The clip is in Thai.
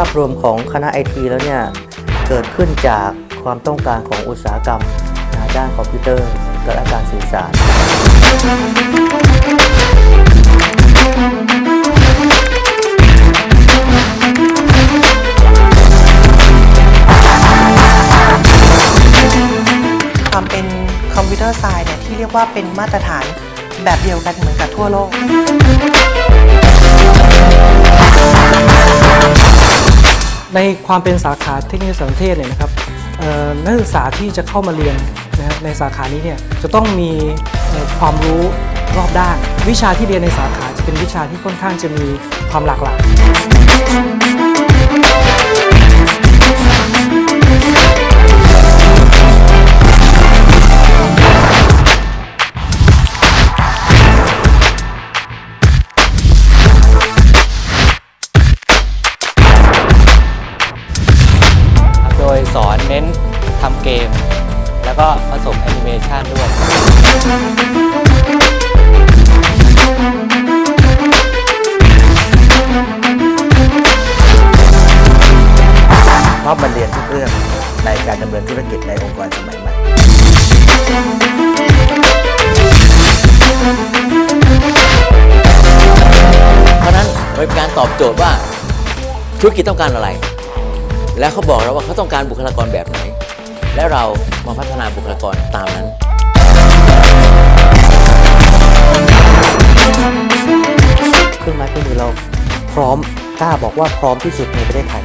าพรวมของคณะไอทีแล้วเนี่ยเกิดขึ้นจากความต้องการของอุตสาหกรรมด้านคอมพิวเตอร์และการสื่อสารความเป็นคอมพิวเตอร์ไซน์เนี่ยที่เรียกว่าเป็นมาตรฐานแบบเดียวกันเหมือนกับทั่วโลก ในความเป็นสาขาเทคโนโลยีสารสนเทศเนี่ยนะครับนักศึกษาที่จะเข้ามาเรียนนะในสาขานี้เนี่ยจะต้องมีความรู้รอบด้าน วิชาที่เรียนในสาขาจะเป็นวิชาที่ค่อนข้างจะมีความหลากหลาย แล้วก็ผสมแอนิเมชันด้วยเพราะมันเรียนทุกเรื่องในการดำเนินธุรกิจในองค์กรสมัยใหม่เพราะนั้นมันเป็นการตอบโจทย์ว่าธุรกิจต้องการอะไร แล้วเขาบอกเราว่าเขาต้องการบุคลากรแบบไหน และเรามาพัฒนาบุคลากรตามนั้นเครื่องไม้เครื่องมือเราพร้อมกล้าบอกว่าพร้อมที่สุดในประเทศไทย